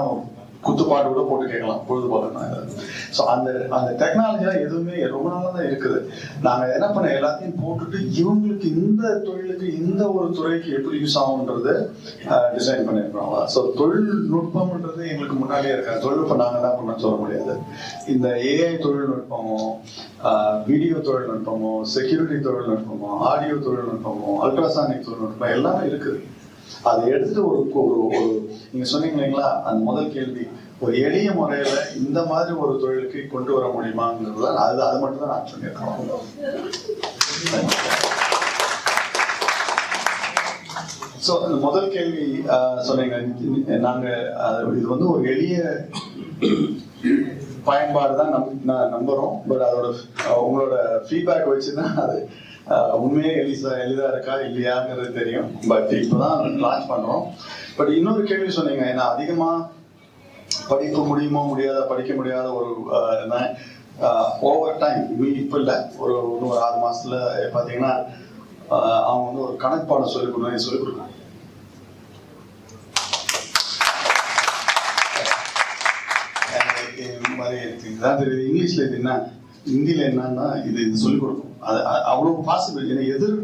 குத்துப்பாட்டு கூட போட்டு கேட்கலாம் பொழுதுபோக்கலாம் ஸோ அந்த அந்த டெக்னாலஜிலாம் எதுவுமே ரொம்ப நாளாக தான் இருக்குது. நாங்கள் என்ன பண்ண எல்லாத்தையும் போட்டுட்டு இவங்களுக்கு இந்த தொழிலுக்கு இந்த ஒரு துறைக்கு எப்படி யூஸ் ஆகும்ன்றது டிசைன் பண்ணியிருக்கிறோம். ஸோ தொழில்நுட்பம்ன்றது எங்களுக்கு முன்னாடியே இருக்காது தொழில்நுட்பம் நாங்கள் தான் பண்ண சொல்ல முடியாது. இந்த ஏஐ தொழில்நுட்பமோ வீடியோ தொழில்நுட்பமோ செக்யூரிட்டி தொழில்நுட்பமோ ஆடியோ தொழில்நுட்பமோ அல்ட்ராசானிக் தொழில்நுட்பம் எல்லாமே இருக்குது. அதை எடுத்துட்டு ஒரு ஒரு ஒரு நீங்க சொன்னீங்க இல்லைங்களா? அந்த முதல் கேள்வி ஒரு எளிய முறையில இந்த மாதிரி ஒரு தொழிலுக்கு கொண்டு வர முடியுமாங்கிறது அது அது மட்டும் தான் நான் சொல்லியிருக்கோம் ஸோ அந்த முதல் கேள்வி சொன்னீங்க. நாங்க இது வந்து ஒரு எளிய பயன்பாடு தான் நம் நான் நம்புறோம். பட் அதோட உங்களோட ஃபீட்பேக் வச்சு தான் அது உண்மையே எளிசா எளிதா இருக்கா இல்லையாங்கிறது தெரியும். பட் இப்போதான் லான்ச் பண்றோம். பட் இன்னொரு கேள்வி சொன்னீங்க. ஏன்னா அதிகமா படிக்க முடியுமோ முடியாத படிக்க முடியாத ஒரு என்ன ஓவர் டைம் இப்போ இல்லை. ஒரு இன்னும் ஒரு ஆறு மாசத்துல பார்த்தீங்கன்னா அவங்க வந்து ஒரு கணக்கு பாடம் சொல்லிக் கொடுக்கணும் சொல்லிக் கொடுக்கணும் எனக்கு இந்த மாதிரி இருக்கு. இதான் தெரியுது. இங்கிலீஷ்ல இது என்ன? ஹிந்தியில என்னன்னா இது இது சொல்லிக் கொடுக்கும். அது அவ்வளோ அவ்வளவு பாசிபிள் ஏன்னா எதிர்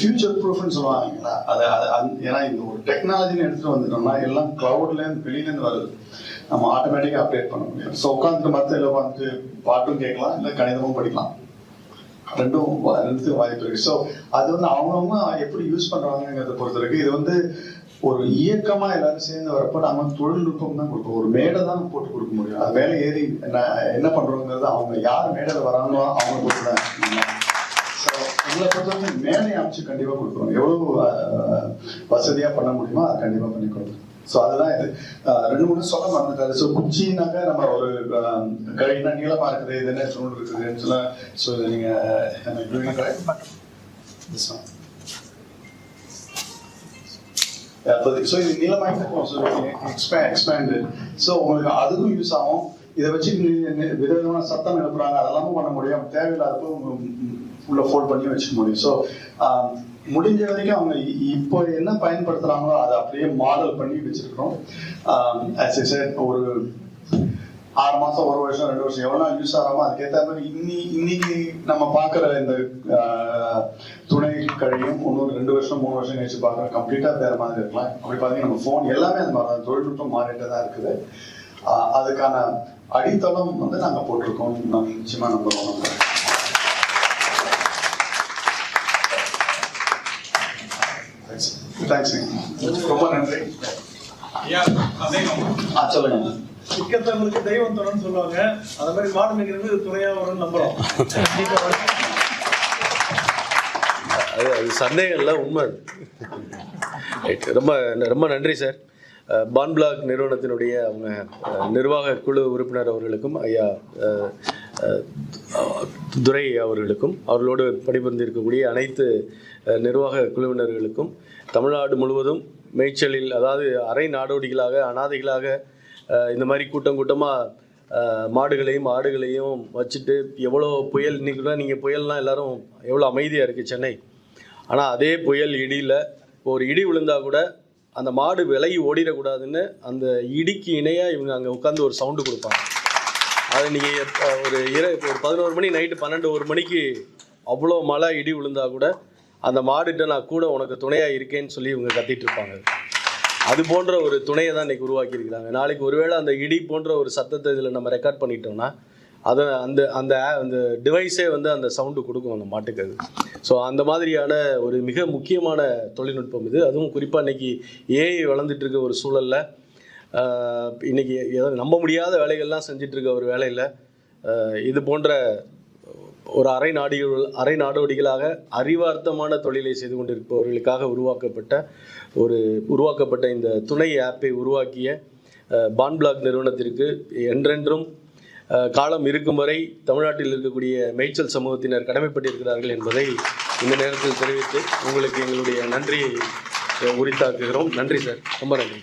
ஃபியூச்சர் ப்ரூஃப்னு சொல்லுவாங்களா அது அது ஏன்னா இந்த ஒரு டெக்னாலஜின்னு எடுத்துட்டு வந்துட்டோம்னா எல்லாம் கிளவுட்ல இருந்து வெளியில இருந்து வருது. நம்ம ஆட்டோமேட்டிக்கா அப்டேட் பண்ண முடியும். ஸோ உட்காந்துட்டு மற்ற இல்லை உட்காந்துட்டு பாட்டும் கேட்கலாம் இல்லை கணிதமும் படிக்கலாம். ரெண்டும் ரெண்டுத்துக்கும் வாய்ப்பு இருக்கு. ஸோ அது வந்து அவங்கவுங்க எப்படி யூஸ் பண்றாங்கிறத பொறுத்த வரைக்கும் இது வந்து ஒரு இயக்கமா எல்லாரும் சேர்ந்து வரப்ப நாம தொழில்நுட்பம் தான் கொடுப்போம். ஒரு மேடை தான் போட்டு கொடுக்க முடியும். அது மேலே ஏறி என்ன என்ன பண்றோங்கிறது அவங்க யார் மேடையில வராங்களோ அவங்க பொறுத்து தான் ஸோ எங்களை பொறுத்தவரைக்கும் மேலே அமைச்சு கண்டிப்பா கொடுக்குறோம் எவ்வளவு வசதியா பண்ண முடியுமோ அதை கண்டிப்பா பண்ணி கொடுக்குறோம் ஸோ அதெல்லாம் இது. ரெண்டு மூணு சொல்ல மறந்துட்டாரு. ஸோ குச்சினாக்க நம்ம ஒரு அஹ், கழினா நீளமா இருக்குது இது என்ன தூண் இருக்குதுன்னு சொல்ல ஸோ நீங்க கரெக்ட் ஸோ இது நில இருக்கும் எக்ஸ்பே எக்ஸ்பேண்ட் எக்ஸ்பேண்டு ஸோ உங்களுக்கு அதுக்கும் யூஸ் ஆகும். இதை வச்சு விதவிதமான சத்தம் எழுப்புறாங்க அதெல்லாமும் பண்ண முடியும். தேவையில்லாதப்போ உள்ள ஃபோல்ட் பண்ணி வச்சுக்க முடியும். ஸோ முடிஞ்ச வரைக்கும் அவங்க இப்போ என்ன பயன்படுத்துறாங்களோ அதை அப்படியே மாடல் பண்ணி வச்சிருக்கிறோம். ஒரு ஆறு மாசம் ஒரு வருஷம் ரெண்டு வருஷம் எவ்வளோ நாள் யூஸ் ஆகிறோமோ அதுக்கேற்ற மாதிரி இன்னி இன்னைக்கு நம்ம பார்க்குற இந்த துணை கழியும் இன்னொரு ரெண்டு வருஷம் மூணு வருஷம் கழிச்சு பார்க்குற கம்ப்ளீட்டா வேற மாதிரி இருக்கலாம். அப்படி பார்த்தீங்கன்னா நம்ம ஃபோன் எல்லாமே அந்த மாதிரி தான். தொழில்நுட்பம் மாறிட்டு தான் இருக்குது. அதுக்கான அடித்தளம் வந்து நாங்க போட்டிருக்கோம் நாங்க நிச்சயமா நம்புறோம். தேங்க்ஸ் ரொம்ப நன்றி. ஆ சொல்லுங்க. சிக்கத்தவங்களுக்கு தெய்வம் துணைன்னு சொல்லுவாங்க. அந்த மாதிரி மாடு மேய்க்கிறது துணையா வரும்னு நம்புறோம். அது அது சந்தேகம் இல்லை உண்மை அது. ரொம்ப ரொம்ப நன்றி சார் பான் பிளாக் நிறுவனத்தினுடைய அவங்க நிர்வாக குழு உறுப்பினர் அவர்களுக்கும் ஐயா துரை அவர்களுக்கும் அவர்களோடு பணிபுரிந்து இருக்கக்கூடிய அனைத்து நிர்வாக குழுவினர்களுக்கும் தமிழ்நாடு முழுவதும் மேய்ச்சலில் அதாவது அரை நாடோடிகளாக அனாதைகளாக இந்த மாதிரி கூட்டம் கூட்டமாக மாடுகளையும் ஆடுகளையும் வச்சுட்டு எவ்வளோ புயல் இன்றைக்கி கூட நீங்கள் புயல்னால் எல்லோரும் எவ்வளோ அமைதியாக இருக்குது சென்னை. ஆனால் அதே புயல் இடியில் ஒரு இடி விழுந்தா கூட அந்த மாடு விலகி ஓடிடக்கூடாதுன்னு அந்த இடிக்கு இணையாக இவங்க அங்கே உட்காந்து ஒரு சவுண்டு கொடுப்பாங்க. அது நீங்கள் ஒரு இர ஒரு பதினோரு மணி நைட்டு பன்னெண்டு ஒரு மணிக்கு அவ்வளோ மழை இடி விழுந்தா கூட அந்த மாடுகிட்ட நான் கூட உனக்கு துணையாக இருக்கேன்னு சொல்லி இவங்க கத்திட்டு இருப்பாங்க. அது போன்ற ஒரு துணையை தான் இன்றைக்கி உருவாக்கியிருக்கிறாங்க. நாளைக்கு ஒருவேளை அந்த இடி போன்ற ஒரு சத்தத்தை இதில் நம்ம ரெக்கார்ட் பண்ணிட்டோம்னா அதை அந்த அந்த அந்த டிவைஸே வந்து அந்த சவுண்டு கொடுக்கும் அந்த மாட்டுக்கு அது. ஸோ அந்த மாதிரியான ஒரு மிக முக்கியமான தொழில்நுட்பம் இது. அதுவும் குறிப்பாக இன்றைக்கி ஏஐ வளர்ந்துட்டு இருக்க ஒரு சூழலில் இன்றைக்கி ஏதாவது ஏதோ நம்ப முடியாத வேலைகள்லாம் செஞ்சிட்ருக்க ஒரு வேலையில் இது போன்ற ஒரு அரை நாடிகள் அரை நாடோடிகளாக அறிவார்த்தமான தொழிலை செய்து கொண்டிருப்பவர்களுக்காக உருவாக்கப்பட்ட ஒரு உருவாக்கப்பட்ட இந்த துணை ஆப்பை உருவாக்கிய பான் பிளாக் நிறுவனத்திற்கு என்றென்றும் காலம் இருக்கும் வரை தமிழ்நாட்டில் இருக்கக்கூடிய மேய்ச்சல் சமூகத்தினர் கடமைப்பட்டிருக்கிறார்கள் என்பதை இந்த நேரத்தில் தெரிவித்து உங்களுக்கு எங்களுடைய நன்றியை உரித்தாக்குகிறோம். நன்றி சார். ரொம்ப நன்றி.